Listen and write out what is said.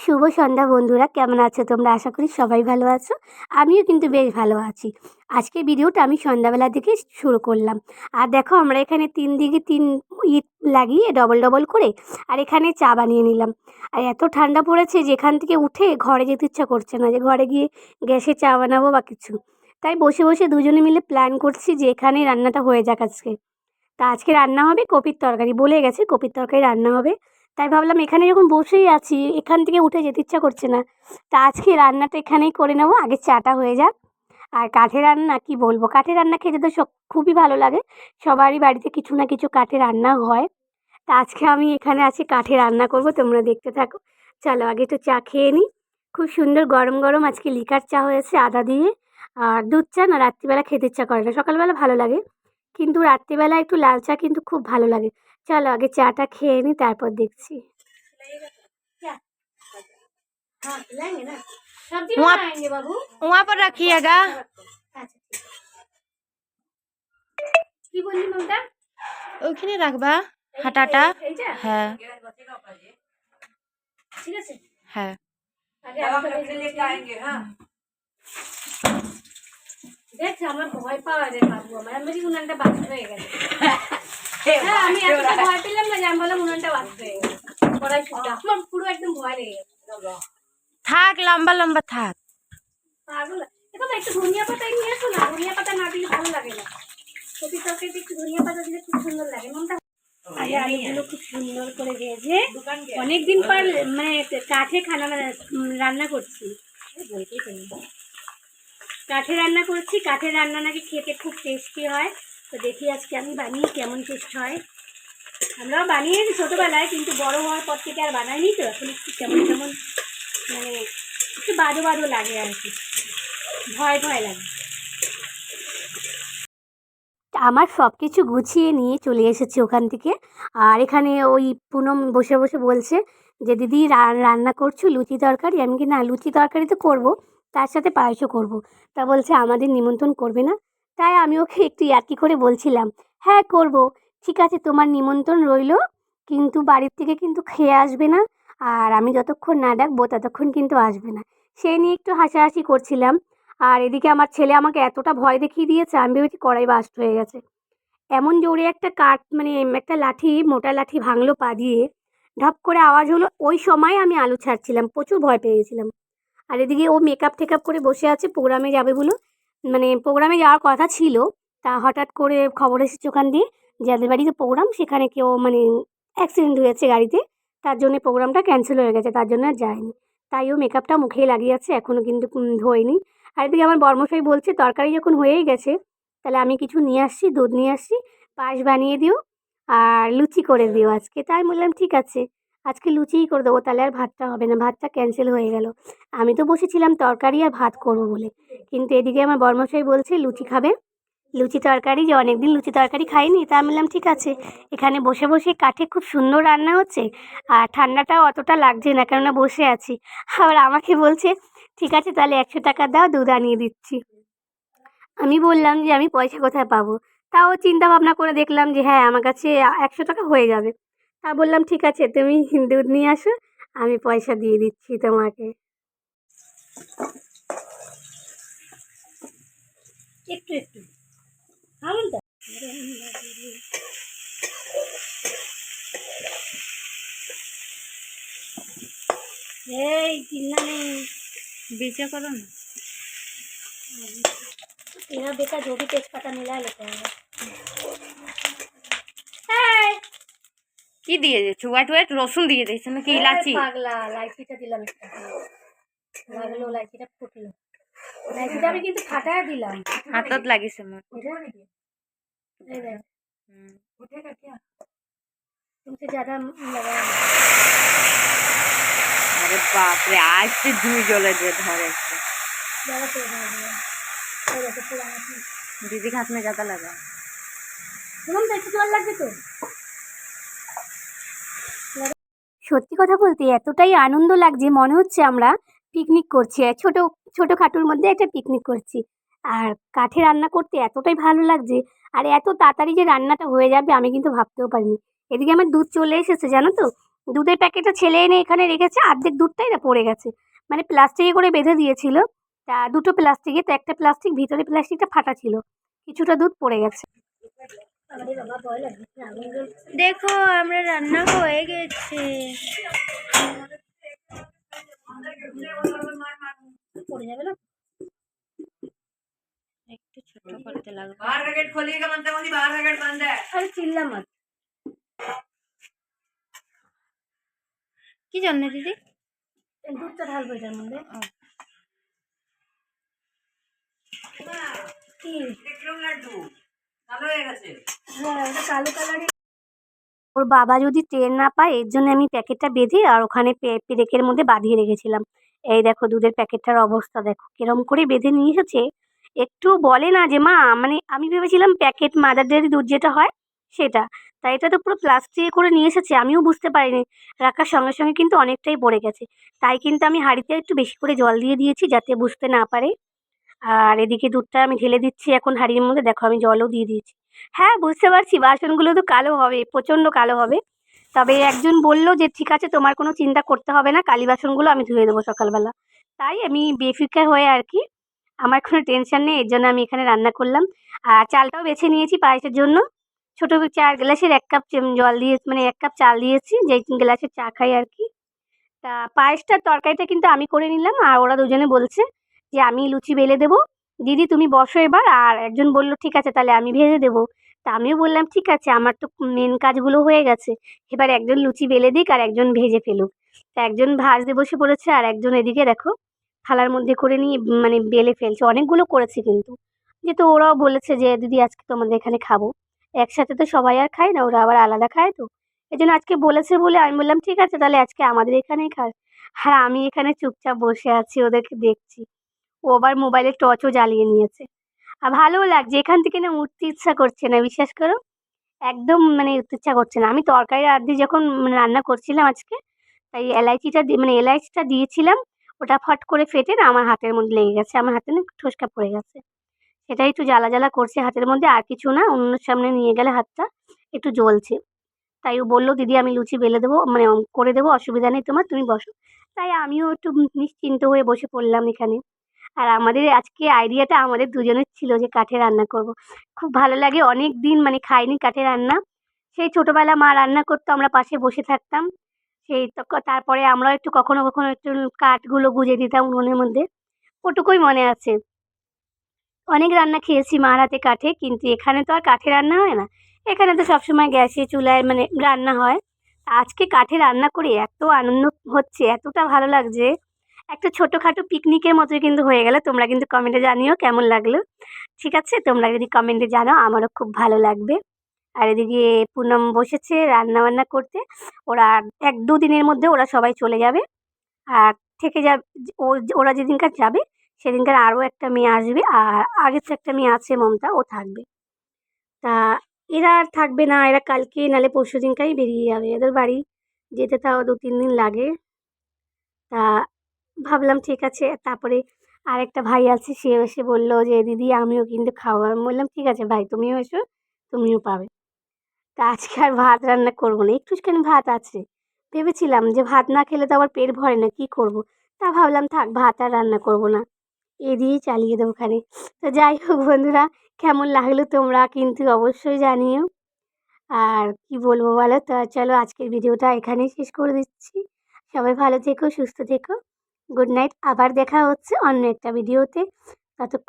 শুভ সন্ধ্যা বন্ধুরা, কেমন আছো তোমরা? আশা করি সবাই ভালো আছো। আমিও কিন্তু বেশ ভালো আছি। আজকে ভিডিওটা আমি সন্ধ্যাবেলা দিকে শুরু করলাম। আর দেখো, আমরা এখানে তিন দিকে তিন ইট লাগিয়ে ডবল ডবল করে, আর এখানে চা বানিয়ে নিলাম। আর এত ঠান্ডা পড়েছে যেখান থেকে উঠে ঘরে যেতে ইচ্ছা করছে না যে ঘরে গিয়ে গ্যাসে চা বানাবো বা কিছু। তাই বসে বসে দুজনে মিলে প্ল্যান করছি যে এখানে রান্নাটা হয়ে যাক আজকে। তা আজকে রান্না হবে কপির তরকারি। বলে গেছে কপির তরকারি রান্না হবে। তাই ভাবলাম এখানে যখন বসেই আছি, এখান থেকে উঠে যেতে ইচ্ছা করছে না। তা আজকে রান্নাটা এখানেই করে নেব, আগে চাটা হয়ে যাক। আর কাঠে রান্না কি বলব? কাঠে রান্না খেতে তো খুবই ভালো লাগে। সবারই বাড়িতে কিছু না কিছু কাঠে রান্না হয়। তা আজকে আমি এখানে আছি, কাঠে রান্না করব, তোমরা দেখতে থাকো। চলো আগে একটু চা খেয়ে নিই খুব সুন্দর গরম গরম আজকে লিকার চা হয়েছে আদা দিয়ে। আর দুধ চা না রাত্রিবেলা খেতে ইচ্ছা করে না, সকালবেলা ভালো লাগে। কিন্তু রাত্রিবেলা একটু লাল চা কিন্তু খুব ভালো লাগে। চলো আগে চাটা খেয়ে নিই তারপর দেখছি वहाँ- वहाँ पर रखिएगा কি বললি মমতা ওইখানে রাখবা হাঁটাটা এইটা হ্যাঁ ঠিক আছে হ্যাঁ আগে আলুটা ভেজে নিই। দেখ আমার ভয় পাওয়া যায় বাবু আমার আমি বলি উনানটা বাস্ট হয়ে গেছে হ্যাঁ আমি এতটা ভয় পেলাম না বললাম উনানটা আমার পুরো একদম ভয় লেগে থাক লম্বা লম্বা থাক। পাগল একটু ধনিয়া পাতা নিয়ে এসো না ধনিয়া পাতা না দিলে ভালো লাগে না। কপি তরকারিতে একটু ধনিয়া পাতা দিলে খুব সুন্দর লাগে মনটা আরে খুব সুন্দর করে ভেজে অনেকদিন পর মানে কাঠে খানা মানে রান্না করছি। কাঠে রান্না করছি কাঠের রান্না নাকি খেতে খুব টেস্টি হয়। তো দেখি আজকে আমি বানিয়ে কেমন টেস্ট হয়। আমরাও বানিয়েছি ছোটোবেলায়, কিন্তু বড় হওয়ার পর থেকে আর বানাইনি তো, এখন একটু কেমন কেমন মানে একটু বাদো বাদো লাগে আর কি। ভয় ভয় লাগে। আমার সব কিছু গুছিয়ে নিয়ে চলে এসেছি ওখান থেকে। আর এখানে ওই পুনম বসে বসে বলছে যে, দিদি রান্না করছ? লুচি তরকারি? আমি কি না, লুচি তরকারি তো করব, তার সাথে পায়েসও করব। তা বলছে, আমাদের নিমন্ত্রণ করবে না? তাই আমি ওকে একটু ইয়ার্কি করে বলছিলাম হ্যাঁ করব। ঠিক আছে, তোমার নিমন্ত্রণ রইল, কিন্তু বাড়ির থেকে কিন্তু খেয়ে আসবে না, আর আমি যতক্ষণ না ডাকবো ততক্ষণ কিন্তু আসবে না। সেই নিয়ে একটু হাসাহাসি করছিলাম, আর এদিকে আমার ছেলে আমাকে এতটা ভয় দেখিয়ে দিয়েছে, আমি ভেবেছি কড়াই বাস্ট হয়ে গেছে। এমন জোরে একটা কাঠ মানে একটা লাঠি, মোটা লাঠি ভাঙলো পা দিয়ে, ঢপ করে আওয়াজ হলো, ওই সময় আমি আলু ছাড়ছিলাম, প্রচুর ভয় পেয়ে গেছিলাম আর এদিকে ও মেকআপ টেকআপ করে বসে আছে প্রোগ্রামে যাবে বলে। মানে প্রোগ্রামে যাওয়ার কথা ছিল, তা হঠাৎ করে খবর এসেছে ওখান দিয়ে যাদের বাড়িতে প্রোগ্রাম সেখানে কেউ মানে অ্যাক্সিডেন্ট হয়েছে গাড়িতে, তার জন্য প্রোগ্রামটা ক্যান্সেল হয়ে গেছে, তার জন্য আর যায়নি। তাই ও মেকআপটা মুখেই লাগিয়ে আছে এখনও কিন্তু ধোয়নি। আর এদিকে আমার বর্মশাই বলছে, তরকারি যখন হয়েই গেছে, তাহলে আমি কিছু নিয়ে আসছি, দুধ নিয়ে আসছি, পায়েস বানিয়ে দিও আর লুচি করে দিও আজকে। তাই বললাম, ঠিক আছে। আজকে লুচিই করে দেবো, তাহলে আর ভাতটা হবে না, ভাতটা ক্যান্সেল হয়ে গেল। আমি তো বসেছিলাম তরকারি আর ভাত করব বলে। কিন্তু এদিকে আমার বর্মশাই বলছে, লুচি খাবে? লুচি তরকারি, যে অনেকদিন লুচি তরকারি খাইনি। তা আমি বললাম, ঠিক আছে। এখানে বসে বসে কাঠে খুব সুন্দর রান্না হচ্ছে, আর ঠান্ডাটাও অতটা লাগছে না, কেননা বসে আছি। আবার আমাকে বলছে, ঠিক আছে, তাহলে একশো টাকা দাও, দুধ আনিয়ে দিচ্ছি। আমি বললাম যে, আমি পয়সা কোথায় পাবো? তাও চিন্তা ভাবনা করে দেখলাম যে হ্যাঁ আমার কাছে একশো টাকা হয়ে যাবে। তা বললাম ঠিক আছে তুমি দুধ নিয়ে আসো আমি পয়সা দিয়ে দিচ্ছি তোমাকে একটু একটু আমন তো এই চিল্লানে বেচা করো না यहाँ बेटा जो भी तेजपत्ता मिला है लेते हैं কি দিয়ে দিয়েছো হোয়াইট হোয়াইট রসুন দিয়ে দিয়েছো নাকি ইলাচি এই পাগলা লাইচিটা দিলাম একটা লাগলো লাইচিটা ফুটলো লাইচিটা আমি কিন্তু ফাটায় দিলাম হাতত লাগিছে মোৰ এটা এই দেখ, হুম। तुमसे ज्यादा लगाया আরে বাপরে আজ তো জুই জ্বলে যে ধরেছে ज्यादा तेज हो गया এই দেখো পুরানো পিস दीदी के हाथ में ज्यादा लगा শুনুন তো একটু জল লাগবে তো সত্যি কথা বলতে এতটাই আনন্দ লাগছে, মনে হচ্ছে আমরা পিকনিক করছি। আর ছোট ছোটোখাটোর মধ্যে একটা পিকনিক করছি। আর কাঠে রান্না করতে এতটাই ভালো লাগছে। আর এত তাড়াতাড়ি যে রান্নাটা হয়ে যাবে আমি কিন্তু ভাবতেও পারিনি। এদিকে আমার দুধ চলে এসেছে, জানো তো? দুধের প্যাকেটটা ছেলে এনে এখানে রেখেছে, অর্ধেক দুধটাই না পড়ে গেছে। মানে প্লাস্টিকে করে বেঁধে দিয়েছিল। তা দুটো প্লাস্টিকে তো একটা প্লাস্টিক ভিতরে প্লাস্টিকটা ফাটা ছিল। কিছুটা দুধ পড়ে গেছে। দেখো আমরা রান্না হয়ে গেছে একটু ছোট করতে লাগবে बाहर का गेट खोलिएगा मनता मोदी बाहर का गेट बंद है আরে চিল্লা মাছ কি জন্য দিদি দুধটা ঢালবো এটার মধ্যে কি দেখলাম লাড্ডু ওর বাবা যদি টের না পায়, এর জন্য আমি প্যাকেটটা বেঁধে আর ওখানে পেরেকের মধ্যে বাঁধিয়ে রেখেছিলাম। এই দেখো, দুধের প্যাকেটটার অবস্থা দেখো, কিরম করে বেঁধে নিয়ে এসেছে। একটু বলে না যে, মা মানে আমি ভেবেছিলাম প্যাকেট মাদার ডেয়ারি দুধ যেটা হয়, সেটা। তাই এটা তো পুরো প্লাস্টিকে করে নিয়ে এসেছে, আমিও বুঝতে পারিনি। রাখার সঙ্গে সঙ্গে কিন্তু অনেকটাই পড়ে গেছে। তাই কিন্তু আমি হাঁড়িতে একটু বেশি করে জল দিয়ে দিয়েছি, যাতে বুঝতে না পারে। আর এদিকে দুধটা আমি ঢেলে দিচ্ছি, এখন হাঁড়ির মধ্যে। দেখো আমি জলও দিয়ে দিয়েছি। হ্যাঁ বুঝতে পারছি, বাসনগুলো তো কালো হবে, প্রচণ্ড কালো হবে। তবে একজন বলল যে, ঠিক আছে, তোমার কোনো চিন্তা করতে হবে না, কালি বাসনগুলো আমি ধুয়ে দেবো সকালবেলা। তাই আমি বেফিকার হয়ে আর কি, আমার কোনো টেনশন নেই, এর জন্য আমি এখানে রান্না করলাম। আর চালটাও বেছে নিয়েছি পায়েসের জন্য। ছোটো চার গ্লাসের এক কাপ জল দিয়ে মানে এক কাপ চাল দিয়েছি, যেই গ্লাসের চা খাই আর কি। তা পায়েসটার তরকারিটা কিন্তু আমি করে নিলাম, আর ওরা দুজনে বলছে যে আমি লুচি বেলে দেবো। দিদি তুমি বসো এবার আর একজন বলল, ঠিক আছে তাহলে আমি ভেজে দেবো। তা আমিও বললাম, ঠিক আছে, আমার তো মেন কাজগুলো হয়ে গেছে। এবার একজন লুচি বেলে দিক আর একজন ভেজে ফেলুক। তা একজন ভাজতে বসে পড়েছে আর একজন এদিকে দেখো, থালার মধ্যে করে নিয়ে মানে বেলে ফেলছে। অনেকগুলো করেছে কিন্তু। যেহেতু ওরাও বলেছে যে, দিদি, আজকে তোমাদের এখানে খাব। একসাথে তো সবাই আর খায় না, ওরা আবার আলাদা খায় তো। এই জন্য আজকে বলেছে বলে আমি বললাম, ঠিক আছে তাহলে আজকে আমাদের এখানেই খাস। আর আমি এখানে চুপচাপ বসে আছি, ওদেরকে দেখছি। ও আবার মোবাইলের টর্চও জ্বালিয়ে নিয়েছে। আর ভালোও লাগছে, এখান থেকে না উঠতে ইচ্ছা করছে না, বিশ্বাস করো? একদম মানে উঠতে ইচ্ছা করছে না। আমি তরকারি আদি যখন মানে রান্না করছিলাম আজকে, তাই এলাইচিটা মানে এলাইচটা দিয়েছিলাম, ওটা ফট করে ফেটে না আমার হাতের মধ্যে লেগে গেছে। আমার হাতে না ঠোসকা পড়ে গেছে। সেটাই একটু জ্বালা জ্বালা করছে হাতের মধ্যে, আর কিছু না, অন্য সামনে নিয়ে গেলে হাতটা একটু জ্বলছে। তাই ও বলল, দিদি, আমি লুচি বেলে দেবো মানে করে দেবো, অসুবিধা নেই তোমার, তুমি বসো। তাই আমিও একটু নিশ্চিন্ত হয়ে বসে পড়লাম এখানে। আর আমাদের আজকে আইডিয়াটা আমাদের দুজনের ছিল যে কাঠে রান্না করব। খুব ভালো লাগে, অনেক দিন মানে খাইনি কাঠে রান্না। সেই ছোটোবেলা মা রান্না করতো, আমরা পাশে বসে থাকতাম। সেই তারপরে আমরাও একটু কখনো কখনো একটু কাঠগুলো গুঁজে দিতাম উনুনের মধ্যে। ওটুকুই মনে আছে। অনেক রান্না খেয়েছি মার হাতে কাঠে, কিন্তু এখানে তো আর কাঠে রান্না হয় না। এখানে তো সবসময় গ্যাসে চুলায় মানে রান্না হয়। আজকে কাঠে রান্না করে এত আনন্দ হচ্ছে, এতটা ভালো লাগছে। একটা ছোটোখাটো পিকনিকের মতো কিন্তু হয়ে গেল। তোমরা কিন্তু কমেন্টে জানিও কেমন লাগল। ঠিক আছে? তোমরা যদি কমেন্টে জানাও, আমারও খুব ভালো লাগবে। আর এদিকে পুনম বসেছে রান্না বান্না করতে। ওরা এক দু দিনের মধ্যে ওরা সবাই চলে যাবে। আর থেকে যা ওরা যেদিনকার যাবে, সেদিনকার আরও একটা মেয়ে আসবে। আর আগের তো একটা মেয়ে আছে মমতা, ও থাকবে। তা এরা আর থাকবে না, এরা কালকে নাহলে পরশু দিনকারই বেরিয়ে যাবে। এদের বাড়ি যেতে তাও দু তিন দিন লাগে। তা ভাবলাম, ঠিক আছে। তারপরে আরেকটা ভাই আছে, সে এসে বলল যে, দিদি, আমিও কিন্তু খাব। আমি বললাম, ঠিক আছে ভাই, তুমিও এসো, তুমিও পাবে। তা আজকে আর ভাত রান্না করব না, একটুখানি ভাত আছে। ভেবেছিলাম যে, ভাত না খেলে তো আবার পেট ভরে না, কী করব? তা ভাবলাম, থাক, ভাত আর রান্না করব না। এ দিয়েই চালিয়ে দেবো ওখানে। তো যাই হোক বন্ধুরা, কেমন লাগল তোমরা কিন্তু অবশ্যই জানিও। আর কি বলব বলো? তো চলো আজকের ভিডিওটা এখানেই শেষ করে দিচ্ছি। সবাই ভালো থেকো, সুস্থ থেকো। গুড নাইট আবার দেখা হচ্ছে অন্য একটা ভিডিওতে ততক্ষণ